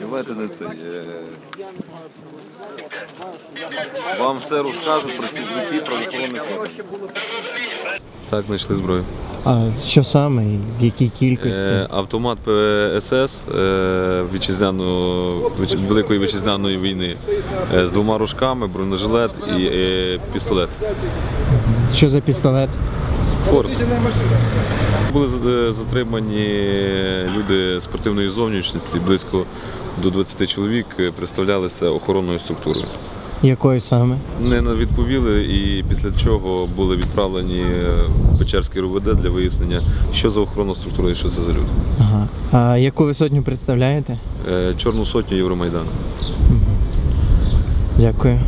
Давайте не це. е, Вам все розкажуть працівники правоохоронних органів. Так, знайшли зброю. А що саме і в якій кількості? Е, Автомат ПСС е, вітчизняного, вітч- Великої вітчизняної війни е, з двома рожками, бронежилет і е, пістолет. Що за пістолет? Форд. Були е, затримані люди спортивної зовнішності, близько до 20 чоловік, е, представлялися охоронною структурою. Якої саме? Не відповіли, і після чого були відправлені е, в Печерський РУВД для вияснення, що за охоронна структура і що це за люди. Ага. А яку ви сотню представляєте? Чорну сотню Євромайдану. Дякую.